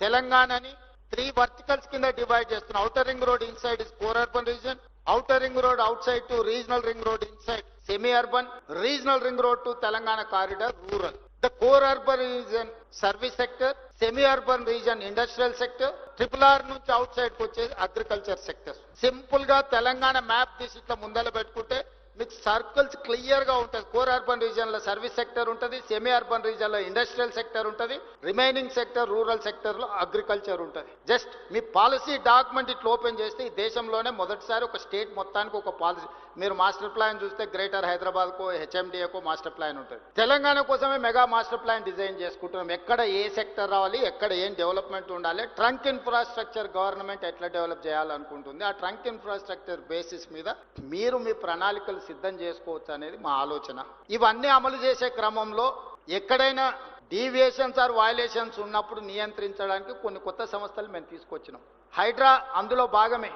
తెలంగాణని three verticals కింద divide చేస్తున్నాం. Outer ring road inside is pure urban region outer ring road outside to regional ring road inside semi urban regional ring road to Telangana corridor rural the core urban region service sector semi urban region industrial sector triple R నుంచి అవుట్ సైడ్కు వచ్చేది agriculture sector సింపుల్గా Telangana map తీసి ఇట్లా ముందర పెట్టుకుంటే circles క్లియర్గా ఉంటుంది. కోర్ అర్బన్ రీజన్లో సర్వీస్ సెక్టర్ ఉంటుంది సెమీ అర్బన్ రీజన్లో ఇండస్ట్రియల్ సెక్టర్ ఉంటుంది రిమైనింగ్ సెక్టర్ రూరల్ సెక్టర్లో అగ్రికల్చర్ ఉంటుంది. జస్ట్ మీ పాలసీ డాక్యుమెంట్ ఇట్లా ఓపెన్ చేస్తే ఈ దేశంలోనే మొదటిసారి ఒక స్టేట్ మొత్తానికి ఒక పాలసీ. మీరు మాస్టర్ ప్లాన్ చూస్తే గ్రేటర్ హైదరాబాద్ కో హెచ్ఎండిఏకో మాస్టర్ ప్లాన్ ఉంటుంది. తెలంగాణ కోసమే మెగా మాస్టర్ ప్లాన్ డిజైన్ చేసుకుంటున్నాం. ఎక్కడ ఏ సెక్టర్ రావాలి ఎక్కడ ఏం డెవలప్మెంట్ ఉండాలి ట్రంక్ ఇన్ఫ్రాస్ట్రక్చర్ గవర్నమెంట్ ఎట్లా డెవలప్ చేయాలనుకుంటుంది. ఆ ట్రంక్ ఇన్ఫ్రాస్ట్రక్చర్ బేసిస్ మీద మీరు మీ ప్రణాళికలు సిద్ధం చేసుకోవచ్చు అనేది మా ఆలోచన. ఇవన్నీ అమలు చేసే క్రమంలో ఎక్కడైనా డీవియేషన్స్ ఆర్ వయలేషన్స్ ఉన్నప్పుడు నియంత్రించడానికి కొన్ని కొత్త సంస్థలు మేము తీసుకొచ్చినాం. హైడ్రా అందులో భాగమే.